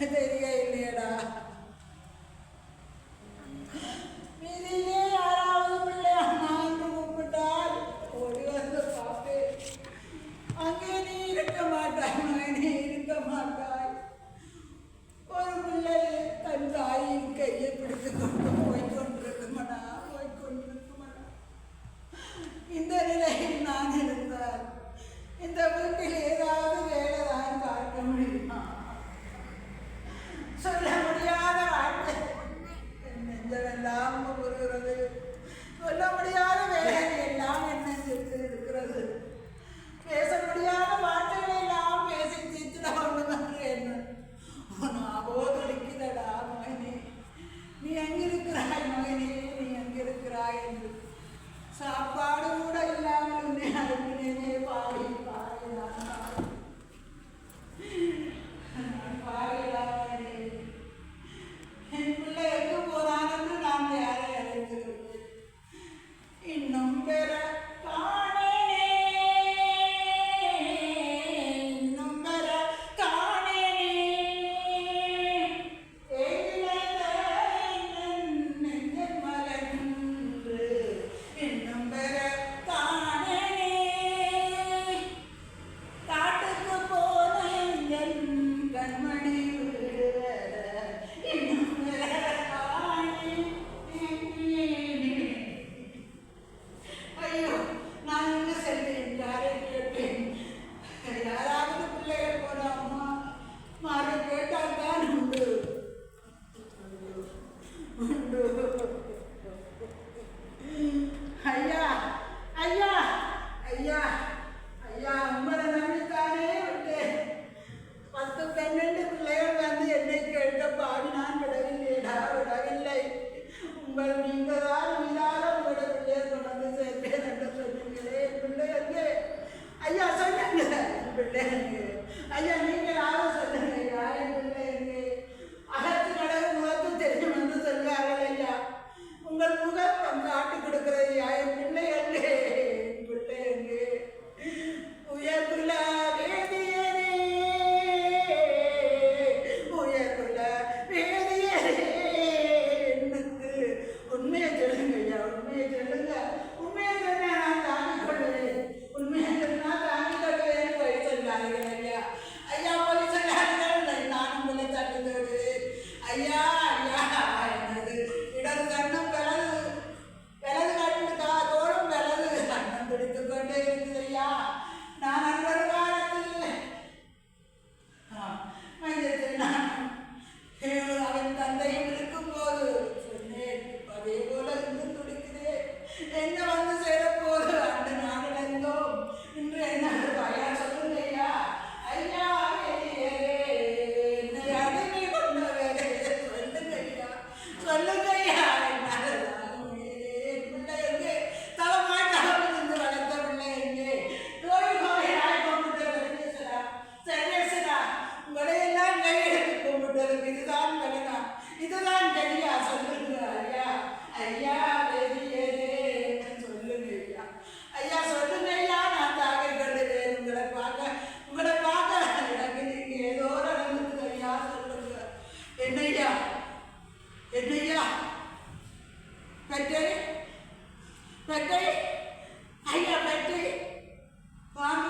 தெரிய இல்லையடா. மீதியிலே யாராவது பிள்ளையா நான் கூப்பிட்டால் ஓடி வந்து பார்ப்பேன். அங்கே நீ இருக்க மாட்டாய் மகனே இருக்க மாட்டாய். ஒரு பிள்ளை தன் தாயின் கையை பிடித்து கொண்டு போய்கொண்டிருக்குமடா போய்கொண்டிருக்குமடா இந்த நிலையில் நான் இருந்தால் இந்த வீட்டிலே சொல்ல முடியாத வாழ்க்கை. நெஞ்சமெல்லாம் முருகிறது சொல்ல பிள்ளை ஐயா நீங்க Yeah. என்னையா என்னையா பெற்றை பெற்றை ஐயா பெற்றை வாங்க